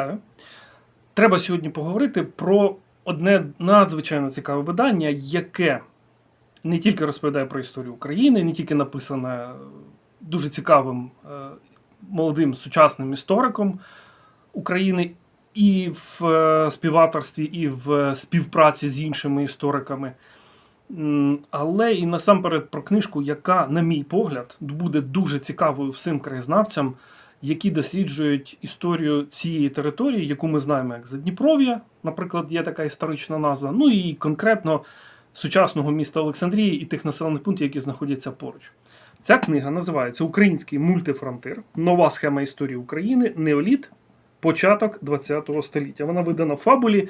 Вітаю. Треба сьогодні поговорити про одне надзвичайно цікаве видання, яке не тільки розповідає про історію України, не тільки написане дуже цікавим е, молодим сучасним істориком України, і в е, співавторстві, і в співпраці з іншими істориками. Але і насамперед про книжку, яка, на мій погляд, буде дуже цікавою всім краєзнавцям, які досліджують історію цієї території, яку ми знаємо як Задніпров'я, наприклад, є така історична назва, ну і конкретно сучасного міста Олександрії і тих населених пунктів, які знаходяться поруч. Ця книга називається Український мультифронтир. Нова схема історії України. Неоліт. Початок ХХ століття. Вона видана в фабулі.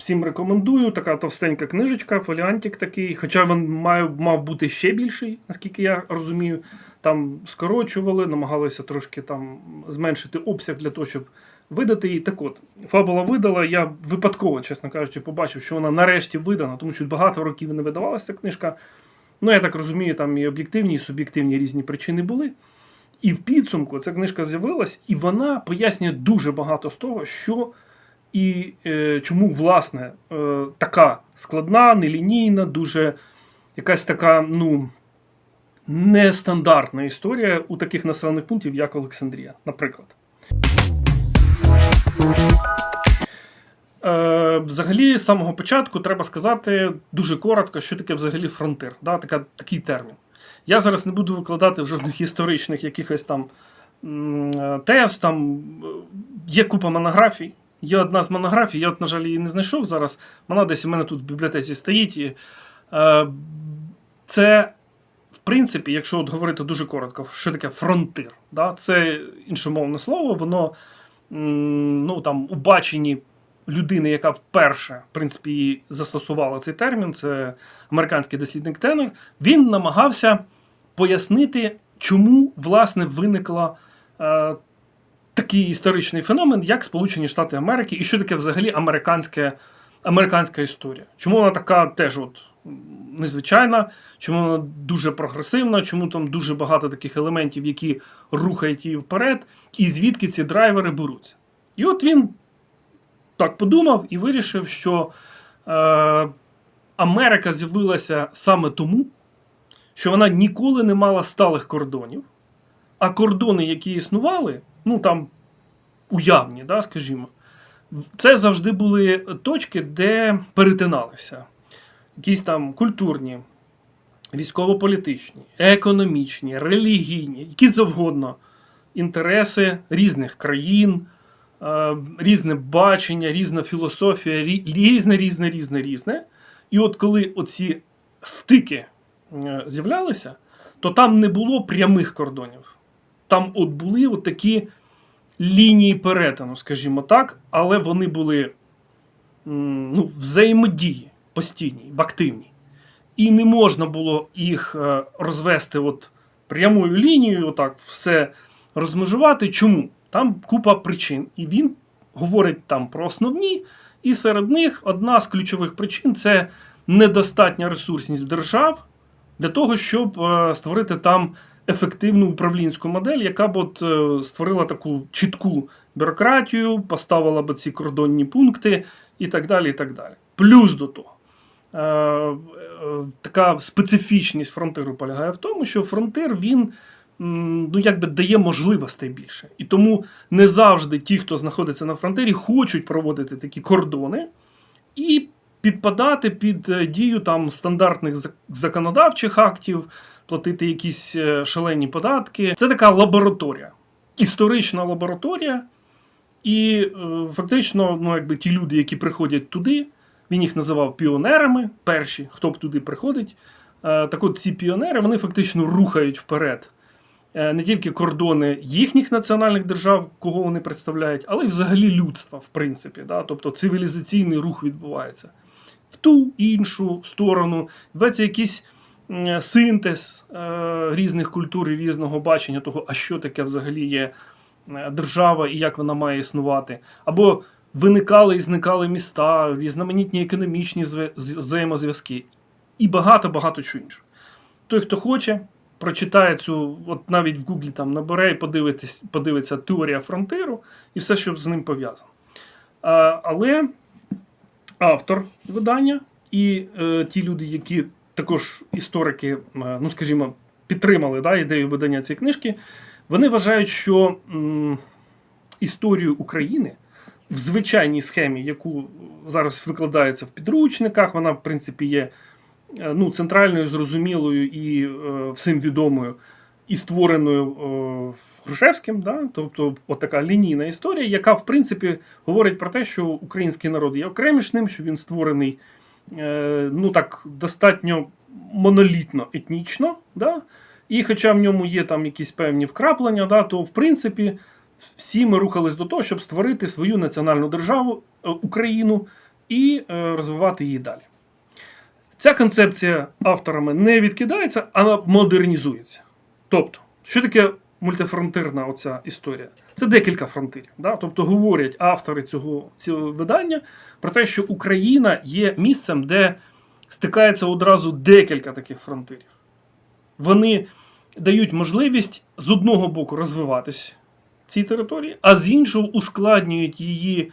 Всім рекомендую. Така товстенька книжечка, фоліантик такий. Хоча він має, мав бути ще більший, наскільки я розумію. Там скорочували, намагалися трошки там зменшити обсяг для того, щоб видати її. Так от, фабула видала. Я випадково, чесно кажучи, побачив, що вона нарешті видана, тому що багато років не видавалася книжка. Ну, я так розумію, там і об'єктивні, і суб'єктивні різні причини були. І в підсумку ця книжка з'явилась, і вона пояснює дуже багато з того, що і е, чому, власне, е, така складна, нелінійна, дуже якась така, ну, нестандартна історія у таких населених пунктів, як Олександрія, наприклад. Е, взагалі, з самого початку треба сказати дуже коротко, що таке взагалі фронтир. Да? Така, такий термін. Я зараз не буду викладати в жодних історичних якихось там е, тез. Там е, є купа монографій. Є одна з монографій, я, от, на жаль, її не знайшов зараз. Вона десь у мене тут в бібліотеці стоїть. Е, це, в принципі, якщо от говорити дуже коротко, що таке фронтир? Да? Це іншомовне слово, воно ну, там, у баченні людини, яка вперше в принципі, застосувала цей термін, це американський дослідник Теннер, він намагався пояснити, чому власне виникла е, такий історичний феномен, як Сполучені Штати Америки, і що таке взагалі американське, американська історія. Чому вона така теж от незвичайна, чому вона дуже прогресивна, чому там дуже багато таких елементів, які рухають її вперед, і звідки ці драйвери беруться. І от він так подумав і вирішив, що е, Америка з'явилася саме тому, що вона ніколи не мала сталих кордонів, а кордони, які існували, ну там уявні, да, скажімо, це завжди були точки, де перетиналися якісь там культурні, військово-політичні, економічні, релігійні, які завгодно інтереси різних країн, е, різне бачення, різна філософія, різне, різне, різне, різне. І от коли оці стики е, з'являлися, то там не було прямих кордонів. Там от були от такі лінії перетину, скажімо так, але вони були ну, взаємодії постійній, в активній. І не можна було їх е, розвести от прямою лінією, отак все розмежувати. Чому? Там купа причин. І він говорить там про основні, і серед них одна з ключових причин це недостатня ресурсність держав для того, щоб е, створити там ефективну управлінську модель, яка б от е, створила таку чітку бюрократію, поставила б ці кордонні пункти і так далі. і так далі. Плюс до того. е, е, Така специфічність фронтиру полягає в тому, що фронтир він ну, якби дає можливостей більше. І тому не завжди ті, хто знаходиться на фронтирі, хочуть проводити такі кордони і підпадати під дію там стандартних законодавчих актів, платити якісь е, шалені податки. Це така лабораторія, історична лабораторія. І е, фактично, ну, якби ті люди, які приходять туди, він їх називав піонерами, перші, хто б туди приходить. Е, так от ці піонери вони фактично рухають вперед не тільки кордони їхніх національних держав, кого вони представляють, але й взагалі людства, в принципі. Да? Тобто цивілізаційний рух відбувається в ту іншу сторону. Якийсь м, синтез е, різних культур і різного бачення того, а що таке взагалі є е, держава і як вона має існувати. Або виникали і зникали міста, різноманітні економічні взаємозв'язки і багато-багато чого іншого. Той, хто хоче, прочитає цю, от навіть в Гуглі там набере і подивиться теорія фронтиру і все, що з ним пов'язано. Але автор видання і е, ті люди, які також історики, е, ну скажімо, підтримали да, ідею видання цієї книжки, вони вважають, що м, історію України в звичайній схемі, яку зараз викладається в підручниках, вона, в принципі, є е, ну, центральною, зрозумілою і е, всім відомою, і створеною е, Грушевським, да? тобто от така лінійна історія, яка, в принципі, говорить про те, що український народ є окремішним, що він створений ну так, достатньо монолітно етнічно. Да? І хоча в ньому є там якісь певні вкраплення, да, то в принципі всі ми рухались до того, щоб створити свою національну державу е, Україну і е, розвивати її далі. Ця концепція авторами не відкидається, а модернізується. Тобто, що таке мультифронтирна оця історія? Це декілька фронтирів. Да? Тобто говорять автори цього, цього видання про те, що Україна є місцем, де стикається одразу декілька таких фронтирів. Вони дають можливість з одного боку розвиватись цій території, а з іншого ускладнюють її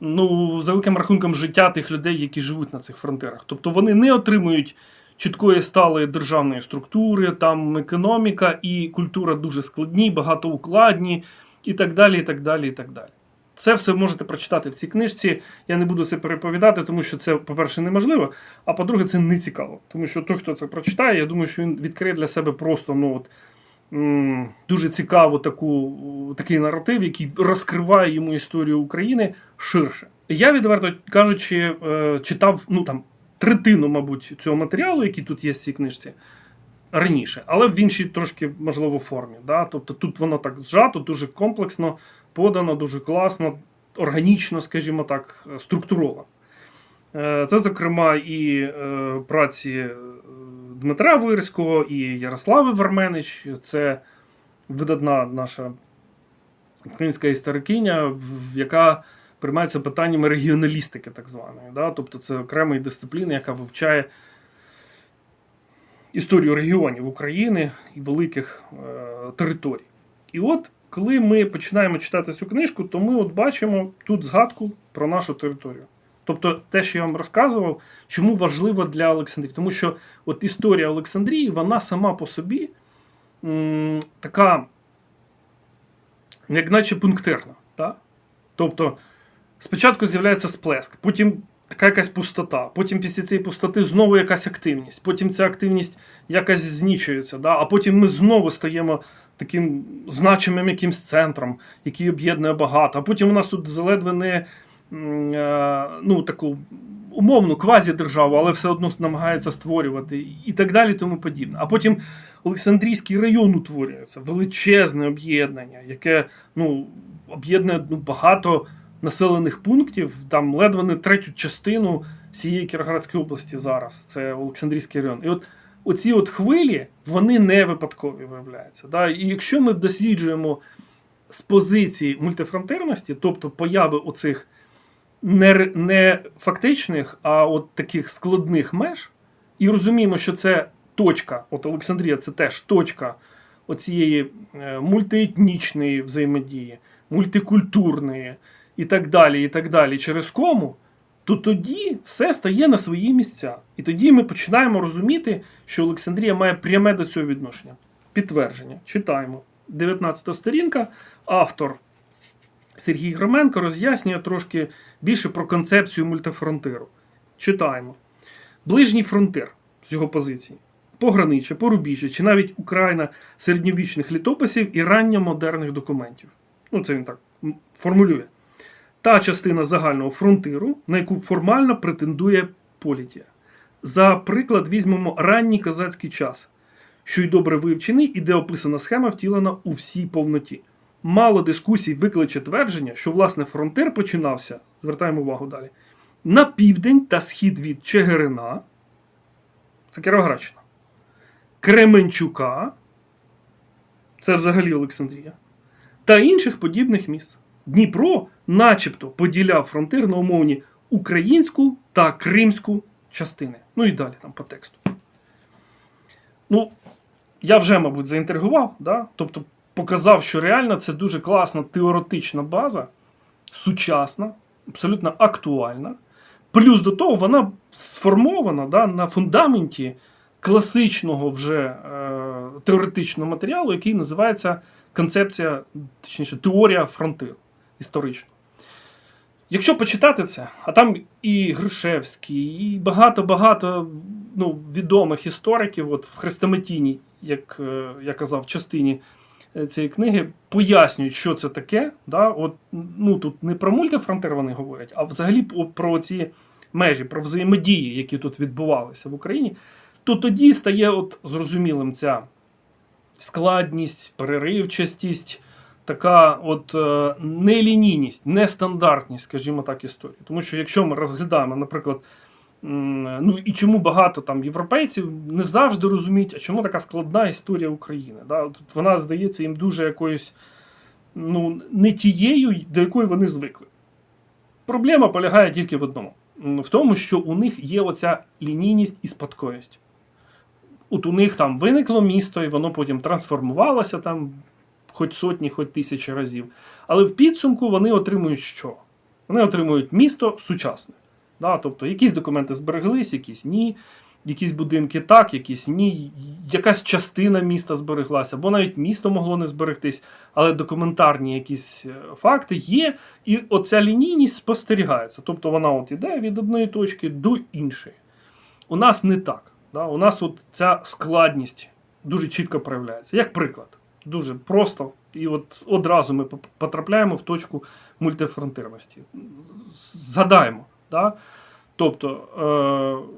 ну, за великим рахунком життя тих людей, які живуть на цих фронтирах. Тобто вони не отримують чіткої сталої державної структури, там економіка і культура дуже складні, багатоукладні і так далі. і так далі, і так далі. Це все можете прочитати в цій книжці. Я не буду це переповідати, тому що це, по-перше, неможливо. А по-друге, це не цікаво. Тому що той, хто це прочитає, я думаю, що він відкриє для себе просто ну, от, м, дуже цікаву таку, такий наратив, який розкриває йому історію України ширше. Я, відверто кажучи, е, читав ну, там, третину, мабуть, цього матеріалу, який тут є в цій книжці. Раніше, але в іншій трошки можливо формі. Да? Тобто тут воно так зжато, дуже комплексно подано, дуже класно, органічно, скажімо так, структуровано. Е, Це, зокрема, і е, праці е, Дмитра Вирського, і Ярослави Верменич. Це видатна наша українська історикиня, яка приймається питаннями регіоналістики, так званої. Да? Тобто це окрема дисципліна, яка вивчає історію регіонів України і великих е, територій. І от, коли ми починаємо читати цю книжку, то ми от бачимо тут згадку про нашу територію. Тобто, те, що я вам розказував, чому важливо для Олександрії. Тому що от історія Олександрії, вона сама по собі м, така, як наче пунктирна. Да? Тобто, спочатку з'являється сплеск, потім така якась пустота, потім після цієї пустоти знову якась активність, потім ця активність якась знічується, да? а потім ми знову стаємо таким значимим якимсь центром, який об'єднує багато. А потім у нас тут заледве не е, ну, таку умовну квазідержаву, але все одно намагається створювати і так далі, тому подібне. А потім Олександрійський район утворюється, величезне об'єднання, яке ну, об'єднує ну, багато населених пунктів, там ледве не третю частину всієї Кіровоградської області зараз. Це Олександрійський район. І от оці от хвилі, вони не випадкові виявляються. Да? І якщо ми досліджуємо з позиції мультифронтирності, тобто появи оцих не, не фактичних, а от таких складних меж, і розуміємо, що це точка, от Олександрія це теж точка оцієї е, мультиетнічної взаємодії, мультикультурної і так далі, і так далі, через кому, то тоді все стає на свої місця. І тоді ми починаємо розуміти, що Олександрія має пряме до цього відношення. Підтвердження. Читаємо. 19 сторінка. Автор Сергій Громенко роз'яснює трошки більше про концепцію мультифронтиру. Читаємо. Ближній фронтир з його позиції. Пограниччя, порубіжжя чи навіть Україна середньовічних літописів і ранньомодерних документів. Ну, це він так формулює. Та частина загального фронтиру, на яку формально претендує політія. За приклад візьмемо ранній козацький час, що й добре вивчений і де описана схема втілена у всій повноті. Мало дискусій викличе твердження, що власне фронтир починався, звертаємо увагу далі, на південь та схід від Чигирина, це Кіровоградщина, Кременчука, це взагалі Олександрія, та інших подібних міст. Дніпро, начебто, поділяв фронтир на умовні українську та кримську частини. Ну і далі там по тексту. Ну, я вже, мабуть, заінтригував, да? тобто показав, що реально це дуже класна теоретична база, сучасна, абсолютно актуальна. Плюс до того, вона сформована да, на фундаменті класичного вже е, теоретичного матеріалу, який називається концепція, точніше, теорія фронтиру історично. Якщо почитати це, а там і Грушевський, і багато-багато ну, відомих істориків, от в Хрестоматійній, як е, я казав, частині е, цієї книги, пояснюють, що це таке. Да? От, ну, тут не про мультифронтир вони говорять, а взагалі про ці межі, про взаємодії, які тут відбувалися в Україні, то тоді стає от зрозумілим ця складність, переривчастість, така от е, нелінійність, нестандартність, скажімо так, історії. Тому що якщо ми розглядаємо, наприклад, ну і чому багато там європейців не завжди розуміють, а чому така складна історія України. Да? От вона здається їм дуже якоюсь ну, не тією, до якої вони звикли. Проблема полягає тільки в одному: в тому, що у них є оця лінійність і спадковість. От у них там виникло місто, і воно потім трансформувалося там хоч сотні, хоч тисячі разів. Але в підсумку вони отримують що? Вони отримують місто сучасне. Да? Тобто якісь документи збереглись, якісь ні, якісь будинки так, якісь ні, якась частина міста збереглася, або навіть місто могло не зберегтись, але документарні якісь е, факти є, і оця лінійність спостерігається. Тобто вона от іде від одної точки до іншої. У нас не так. Да? У нас от ця складність дуже чітко проявляється. Як приклад, дуже просто, і от одразу ми потрапляємо в точку мультифронтирності. Згадаємо. Да? Тобто, е-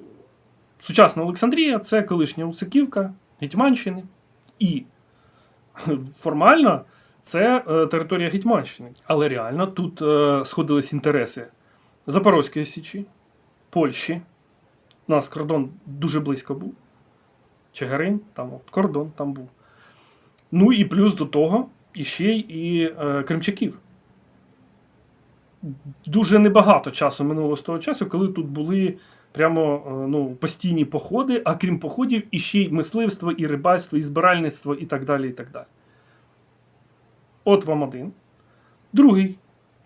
сучасна Олександрія це колишня Усиківка, Гетьманщини, і формально це е, територія Гетьманщини. Але реально тут е, сходились інтереси Запорозької Січі, Польщі. У нас кордон дуже близько був. Чигирин, там от, кордон там був. Ну і плюс до того іще і е, кримчаків. Дуже небагато часу минуло з того часу, коли тут були прямо е, ну, постійні походи, а крім походів, іще й мисливство, і рибальство, і збиральництво, і так далі. і так далі. От вам один. Другий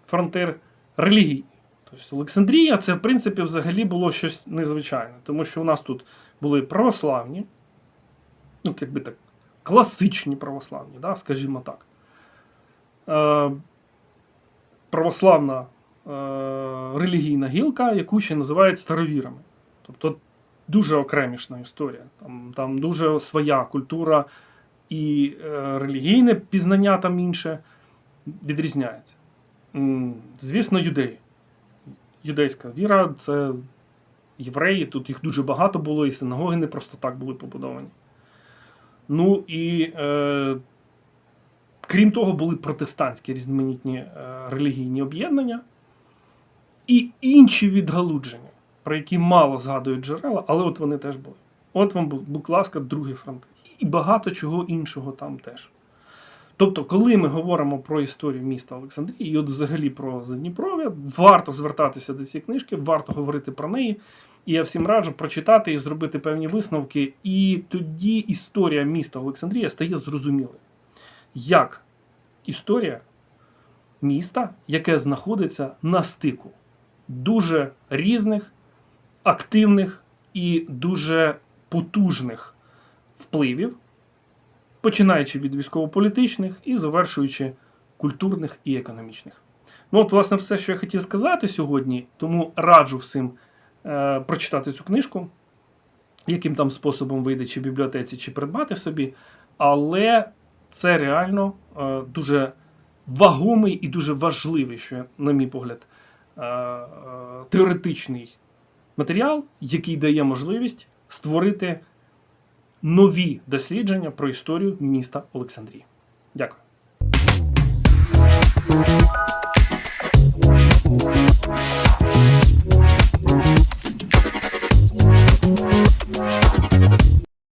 фронтир релігійний. Тобто Олександрія це, в принципі, взагалі було щось незвичайне, тому що у нас тут були православні, ну, якби так, класичні православні, да, скажімо так. Е, православна е, релігійна гілка, яку ще називають старовірами. Тобто дуже окремішна історія. Там, там дуже своя культура і е, релігійне пізнання там інше відрізняється. Звісно, юдеї. Юдейська віра це євреї, тут їх дуже багато було, і синагоги не просто так були побудовані. Ну і е, крім того, були протестантські різноманітні е, релігійні об'єднання і інші відгалудження, про які мало згадують джерела, але от вони теж були. От вам, бу- будь ласка, другий фронт. І багато чого іншого там теж. Тобто, коли ми говоримо про історію міста Олександрії, і от взагалі про Задніпров'я, варто звертатися до цієї книжки, варто говорити про неї. І я всім раджу прочитати і зробити певні висновки. І тоді історія міста Олександрія стає зрозумілою. Як історія міста, яке знаходиться на стику дуже різних, активних і дуже потужних впливів, починаючи від військово-політичних і завершуючи культурних і економічних. Ну, от, власне, все, що я хотів сказати сьогодні, тому раджу всім е, прочитати цю книжку, яким там способом вийде, чи в бібліотеці, чи придбати собі. Але це реально е, дуже вагомий і дуже важливий, що, на мій погляд, е, теоретичний матеріал, який дає можливість створити нові дослідження про історію міста Олександрії. Дякую. Thank